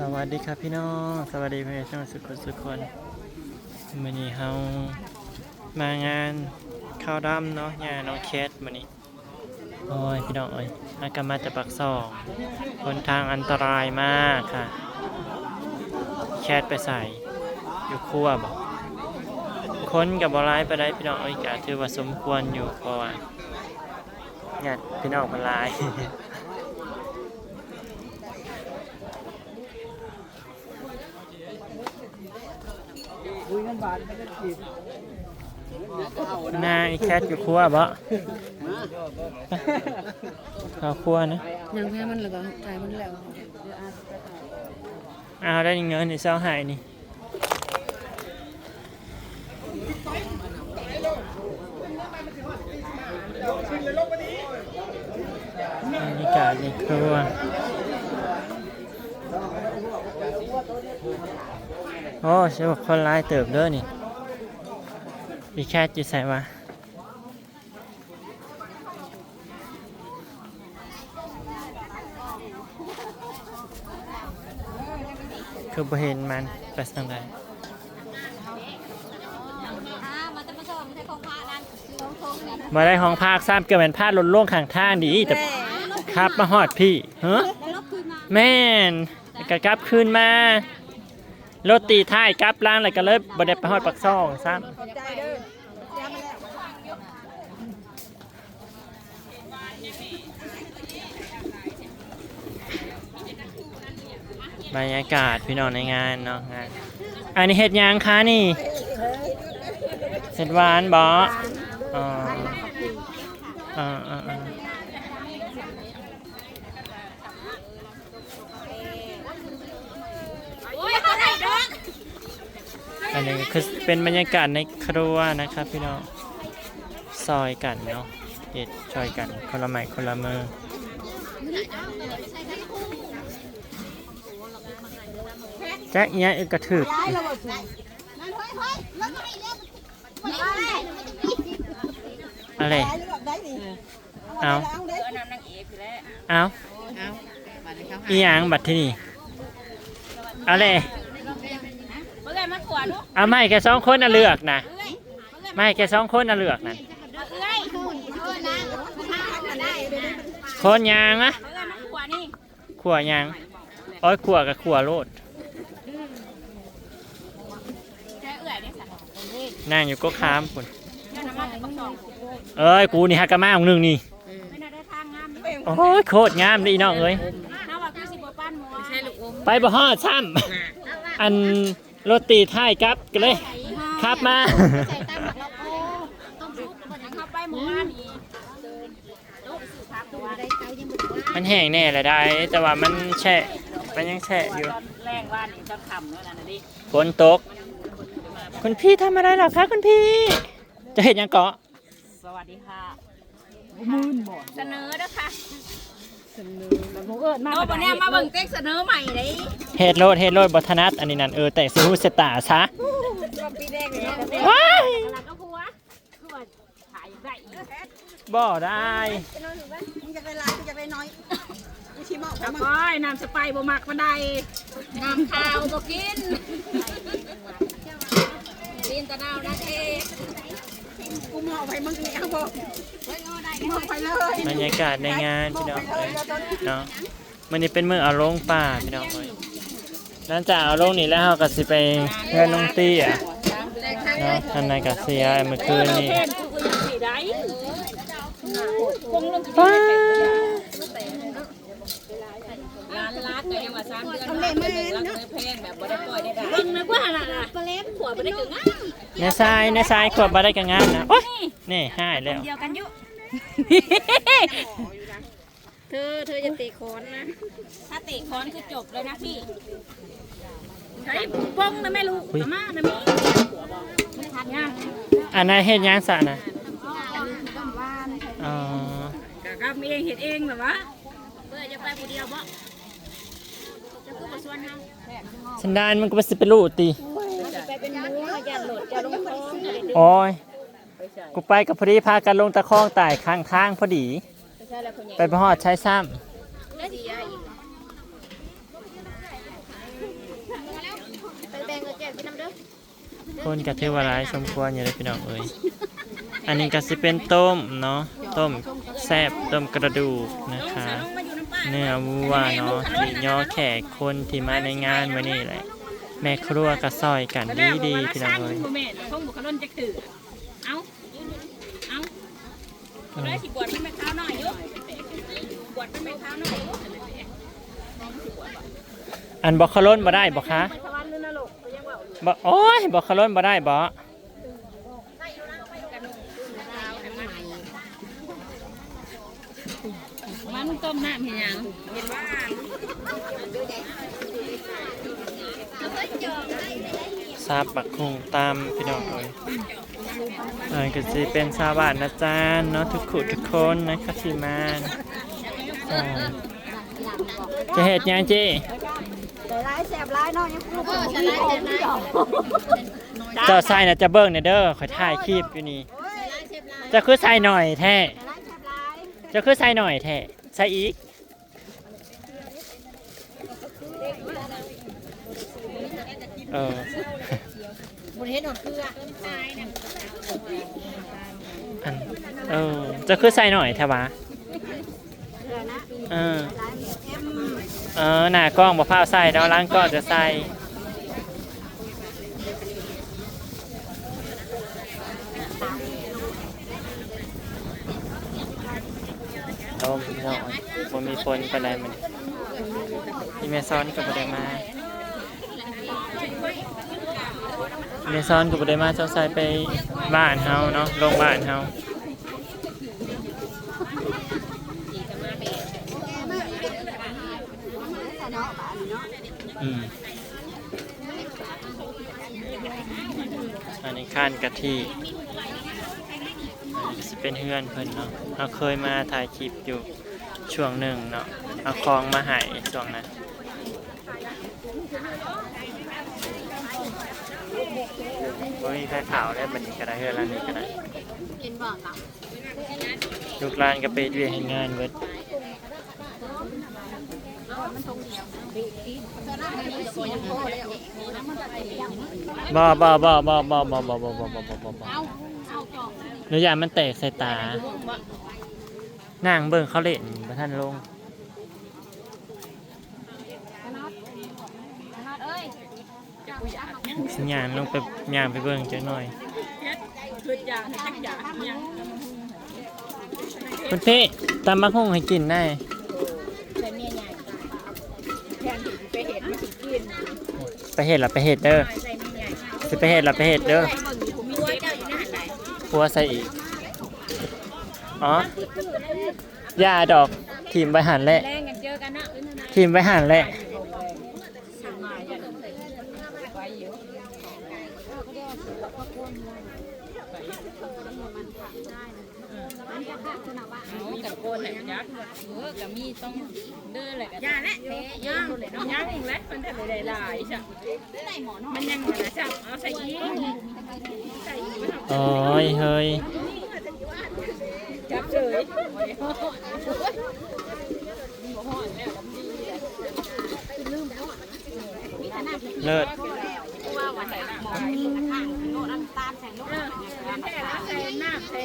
สวัสดีครับพี่น้อง สวัสดีเพี่น้องสุขคนสุขคนมื่อนี้เฮามางานข้าวดำเนาะงานน้องแคทมื่อนี้โอ้ยพี่น้องเอ้ยอากามาจากปักซองคนทางอันตรายมากค่ะ แคทไปใส่อยู่ครัวบอกคนกับบอร้ายไปได้พี่น้องเอ้ยกะถือว่าสมควรอยู่เพราะว่าเนี่ยพี่น้องมันหล คุยกันบาทไม่ได้จีบนายแคทอยู่ครัวบ่เข้าครัวนะยังแพ้มันแล้วก็ตายมันแล้วเอาได้เงินในเช้าหายนี่บรรยากาศในครัว โอ้ใช่ว่าคนร้ายเติบเด้อนี่อีแคทอยู่ใส่วะคือบ่เห็นมันไปทางอะมาส่งใช้ของพระนั้นสองเนี่ยมาได้ห้องพักซ้ำเกิดเป็นพลาดหล่นล่วงข้างทางดีแต่ครับมาหอดพี่เฮ้แม่นแล้วก็กลับคืนมา รถตีท้ายกลับล้างอะไรก็เลยบ่ได้ไปหอดปักซองซ้ำบรรยากาศพี่น้องในงานเนาะงานอันนี้เห็ดหยางคะนี่เห็ดหวานบออ๋ออ่าอ่าอ่า โอ้ยเขาได้ดอก อันนี้คือเป็นบรรยากาศในครัวนะครับพี่น้องซอยกันเนาะเด็ดซอยกันคนละไม้คนละมือแจ็คเนี้ยกระถือเอะไรเลือกได้นี่เอาเอาเอาเอาอีหยังบัตรที่นี่เอาเลย เมื่อไงมาขวาดู เอาไม่แค่สองคนน่ะเลือกนะไม่แค่สองคนน่ะเลือกนะเอ้ยเออนะมาได้คนยางนะเมื่อไงมาขวานี่ขัวยางโอ้ยขัวกับขัวโลดแค่เอื่อยเนี่ยสัตว์นั่งอยู่ก็ค้ามคุณเนี่ยน้ำมันจะต้องสองเอ้ยกูนี่ฮักกะมาของหนึ่งนี่ไม่ได้ทางงามโอ้ยโคตรงามเลยอีน้องเอ้ยน้าว่าคือสิบปั้นมัวใช่ลูกอมไปบ่ฮอดซ้ำอัน รถตีท้ายกลับกันเลย ครับมา ใส่ตั้งหมักแล้วโอ้ต้องซุปก่อนยังเข้าไปหมู่บ้านนี่ลูกสื่อพักตัวได้เต้ายังบุกว่ามันแห้งแน่แหละได้ แต่ว่ามันแฉะมันยังแฉะอยู่แรงว่านี่จะทำแล้วนะนะดิฝนตก คุณพี่ทำอะไรหรอคะคุณพี่ จะเห็นยังเกาะสวัสดีค่ะมื่นบ่เสนอเด้อค่ะ หมูเอิญมาโอ้วันนี้มาเบิ่งเต็กเสนอใหม่เลยเฮดโรดเฮดโรดบทนัดอันนี้นั่นเออแต่ซื้อสตาร์ซะว้ายหลังก็พัวคือว่าขายได้อีกบ่ได้มึงจะไปลายมึงจะไปน้อยกูชิมเอาตะก้อยน้ำสไปร์บ่มักบันไดน้ำข้าวบ่กินดินตะนาวนะเท กูมองไปมึงนี่เอาบ่มองไปเลยบรรยากาศในงานพี่น้องเอ้ยเนาะมันนี้เป็นเมืองเอาลงป่าพี่น้องเอ้ยหลังจากเอาลงนี่แล้วเราก็สิไปเพื่อนน้องตี้อะเนาะท่านนายกเสียเมื่อคืนนี้เทนกูก็ยังสิได้คงลงป้า ร้านรัด แต่ยังว่า3เดือนรักเดือนรักเนื้อแพงแบบบ่ได้ปล่อยได้ได้เบิ่งนะกว่าน่ะปลาเล็บผัวบ่ได้ถึงอะในทรายในทรายขวบมาได้กันงานนะโอ๊ยนี่หายแล้วเดียวกันอยู่เธอเธอจะตีคอนนะ ถ้าตีคอนคือจบเลยนะพี่ใช้ป้องนะแม่ลูกอามานะแม่ทัดงานอันนั้นเฮ็ดหยังสะนะอ๋อก็มีเองเห็ดเองแบบว่าเพื่อจะไปผู้เดียวบ่ ฉันได้มันก็ไปสิเป็นลูกตีโอ้ยกูไปกับพอดีพากันลงตะคองตายข้างทางพอดี ไปพอดใช้ซ้ำคนกะเทวร้ายสมควรอย่าได้พี่น้องเอ้ยอันนี้ก็สิเป็นต้มเนาะต้มแซบต้มกระดูกนะคะ ลงมาอยู่น้ำป้าเนื้อวัวเนาะที่ย่อแขกคนที่มาในงานวันนี้แหละ แม่ครัวก็ซอยกันดีดีๆพี่น้องเอ้ยแม่คงบุคลนจะถือเอาเอาได้สิบวชเป็นแม่ข้าวหน่อยยุบวชเป็นแม่ข้าวหน่อยยุอันบอกขล้นบ่ได้บ่คะสวรรค์นึงนะลูกยังว่าบ่โอ้ยบอกขล้นบ่ได้บ่ มันต้มน้ำเห็นยังเห็นว่าซาบบักคุงตามพี่น้องเอ้ยอันก็สิเป็นชาวบ้านนะจ๊ะเนาะทุกขุทุกคนนะคะที่มาอ่าจะเฮ็ดหยังจีแต่ร้ายแสบร้ายเนาะยังพูดถึงที่ของที่ดอกเจ้าใส่น่ะจะเบิ่งเนเด้อขอยถ่ายคลิปอยู่นี่เจะคือใส่หน่อยแท้ร้ายแสบร้ายเจะคือใส่หน่อยแท้ ใส่อีกเออบนเฮ็ดหนดเกลืออันเออจะคือใส่หน่อยแท้วะเออร้ายเออหน้ากล้องบ่พราวใส่แล้วล้างกล้องจะใส่ ต้มพี่น้องบ่มีฝนปานใดมันอีเมซอนก็บ่ได้มาอีเมซอนก็บ่ได้มาเจ้าใส่ไปบ้านเฮาเนาะลงบ้านเฮาอืมอันนี้ข้านกะทิ สิเป็นเฮือนเพิ่นเนาะเราเคยมาถ่ายคลิปอยู่ช่วงหนึ่งเนาะเอาคลองมาให้ช่วงนั้นบ่มีใครข่าวแล้วบัดนี้ก็ได้เฮือนร้านนี้ก็ได้กินบ่กับลูกหลานก็ไปเรียนงานเบิดบ่บ่บ่บ่บ่บ่บ่บ่บ่บ่บ่บ่บ่ หนูอยากมันแตกใส่ตา นางเบิ่งเขาเล่นบ่ทันลงเอ้ยสัญญาณลงไปยางไปเบิ่งจักหน่อยคุณพี่ตำมะฮุ่งให้กินได้เป็นเมียใหญ่แน่ไปเห็ดล่ะไปเฮ็ดเด้อสิไปเฮ็ดล่ะไปเฮ็ดเด้อ พัวใส่อีก อ๋อยาดอกทีมไว้หันแหละแรงกันเจอกันนะทีมไว้หันแหละ มีตะโกนแหละยักษ์เออกับมีต้องเดินเลยกันยาและย่างเลยเนาะย่างและมันได้หลายๆจ้ะมันยังไงนะจ้ะเอาใส่อีกใส่อีกโอ้ยเฮ้ยจับเลยเลิศ ใส่น้ำใส่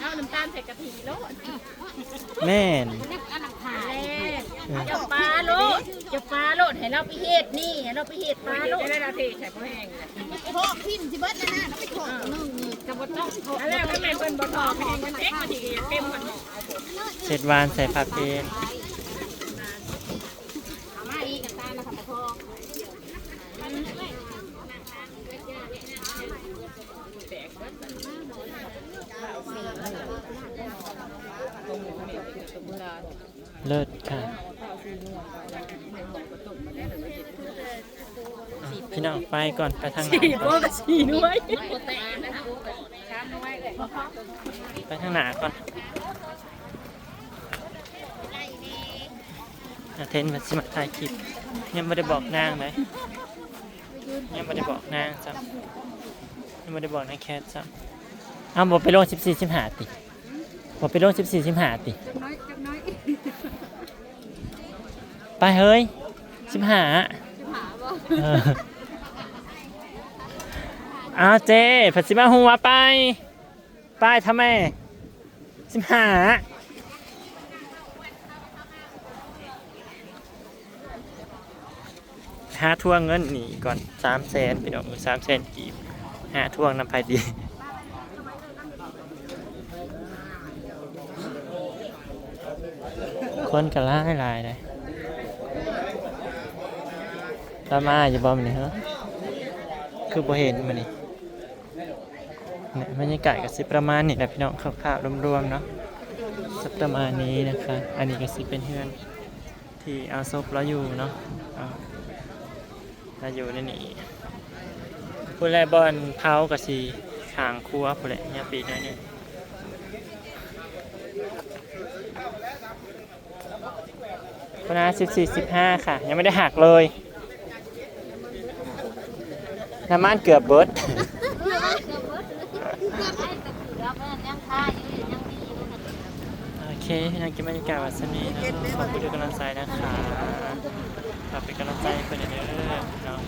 เอาน้ำตาลใส่กะทิโลดแม่นจะปลาโลดจะปลาโลดให้เราไปเฮ็ดนี่ให้เราไปเฮ็ดปลาโลดได้ละทีใส่พ่อแห้งพอพิมพ์สิเบิดแล้วนะแล้วไปขอนึ่งจะบ่ต้องแล้วก็แม่เพิ่นบ่ทองแห้งมันเอ็กมาทีเต็มมันเสร็จวานใส่ผักเอง เอามาอีกกันตาลนะคะพ่อ เลิศค่ะพี่น้องไปก่อนไปทางไหนก่อนก็สีด้วยไปทางหนาก่อนอาเทนมาสิมาถ่ายคลิปยังไม่ได้บอกนางเลยยังไม่ได้บอกนางจ้ะยังไม่ได้บอกนางแคทจ้ะเอาบอกไปลงสิบสี่สิบห้าติบอกไปลงสิบสี่สิบห้าติ ไปเฮ้ยสิบห้าเอออ้าวเจ๊ผัดสิมาหัวไป ไปทำไมสิมหาหาทวงเงินหนีก่อนสามแสนพี่น้องสามแสนกีบหาทวงน้ำไผ่ดีคนกันล่ายลายเลย ตามมาอย่าบอมนี่ฮะคือบ่เห็นมันนี่เนี่ยบรรยากาศก็สิประมาณนี้แหละพี่น้องคร่าวๆรวมๆเนาะสักประมาณนี้นะคะ อันนี้ก็สิเป็นเพื่อนที่เอาศพเราอยู่เนาะเอาเราอยู่ในนี้ผู้แลบอลเผากับสีขางครัวผู้แลเนี่ยปีน้อยหนึงคุณอาสิบสี่สิบห้าค่ะ ยังไม่ได้หักเลย น้ำมันเกือบเบิดโอเคนักกินบรรยกาศวันนีนะขอบคุณทุกกำลังใจนะคะฝาบเป็นกำลังใจให้คนเยอะๆเนาะ